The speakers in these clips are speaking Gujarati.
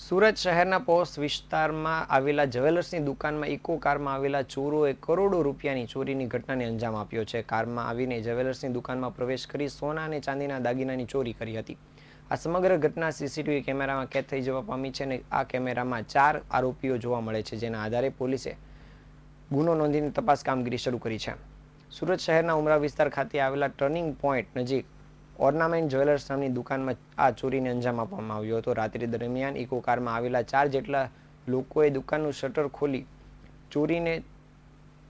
સુરત શહેરના પોસ્ટ વિસ્તારમાં આવેલા જ્વેલર્સની દુકાનમાં ઇકો કારમાં આવેલા ચોરોએ કરોડો રૂપિયાની ચોરીની ઘટનાને અંજામ આપ્યો છે. કારમાં આવીને જ્વેલર્સની દુકાનમાં પ્રવેશ કરી સોના અને ચાંદીના દાગીનાની ચોરી કરી હતી. આ સમગ્ર ઘટના સીસીટીવી કેમેરામાં કેદ થઈ જવા પામી છે અને આ કેમેરામાં ચાર આરોપીઓ જોવા મળે છે, જેના આધારે પોલીસે ગુનો નોંધીને તપાસ કામગીરી શરૂ કરી છે. સુરત શહેરના ઉમરા વિસ્તાર ખાતે આવેલા ટર્નિંગ પોઈન્ટ નજીક ઓર્નામેન્ટ જ્વેલર્સ નામની દુકાનમાં આ ચોરીને અંજામ આપવામાં આવ્યો હતો. રાત્રિ દરમિયાન ઇકો કારમાં આવેલા ચાર જેટલા લોકોએ દુકાનનું શટર ખોલી ચોરીને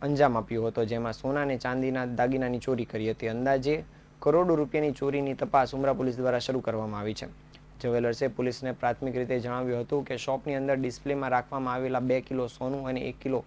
અંજામ આપ્યો હતો, જેમાં સોના અને ચાંદીના દાગીનાની ચોરી કરી હતી. અંદાજે કરોડો રૂપિયાની ચોરીની તપાસ ઉમરા પોલીસ દ્વારા શરૂ કરવામાં આવી છે. જ્વેલર્સે પોલીસને પ્રાથમિક રીતે જણાવ્યું હતું કે શોપની અંદર ડિસ્પ્લેમાં રાખવામાં આવેલા બે કિલો સોનું અને એક કિલો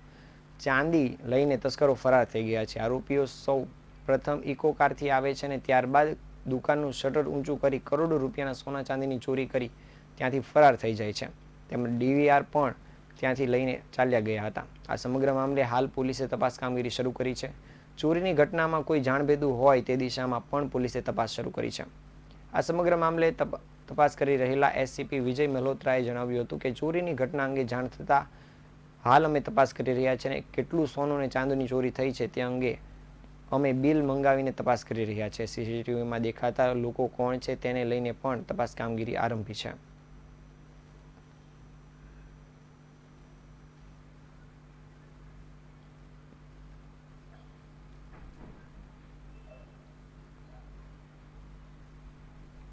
ચાંદી લઈને તસ્કરો ફરાર થઈ ગયા છે. આરોપીઓ સૌ પ્રથમ ઇકો કારથી આવે છે અને ત્યારબાદ દુકાનનું શટર ઊંચું કરી કરોડો રૂપિયાના સોના ચાંદીની ચોરી કરી ત્યાંથી ફરાર થઈ જાય છે. તેમજ ડીવીઆર પણ ત્યાંથી લઈને ચાલ્યા ગયા હતા. આ સમગ્ર મામલે હાલ પોલીસે તપાસ કામગીરી શરૂ કરી છે. ચોરીની ઘટનામાં કોઈ જાણભેદું હોય તે દિશામાં પણ પોલીસે તપાસ શરૂ કરી છે. આ સમગ્ર મામલે તપ- તપાસ કરી રહેલા એસસીપી વિજય મલ્હોત્રાએ જણાવ્યું હતું કે ચોરીની ઘટના અંગે જાણ થતાં હાલ અમે તપાસ કરી રહ્યા છીએ અને કેટલું સોનું અને ચાંદીની ચોરી થઈ છે તે અંગે અમે બિલ મંગાવીને તપાસ કરી રહ્યા છે. સીસીટીવીમાં દેખાતા લોકો કોણ છે તેને લઈને પણ તપાસ કામગીરી આરંભી છે.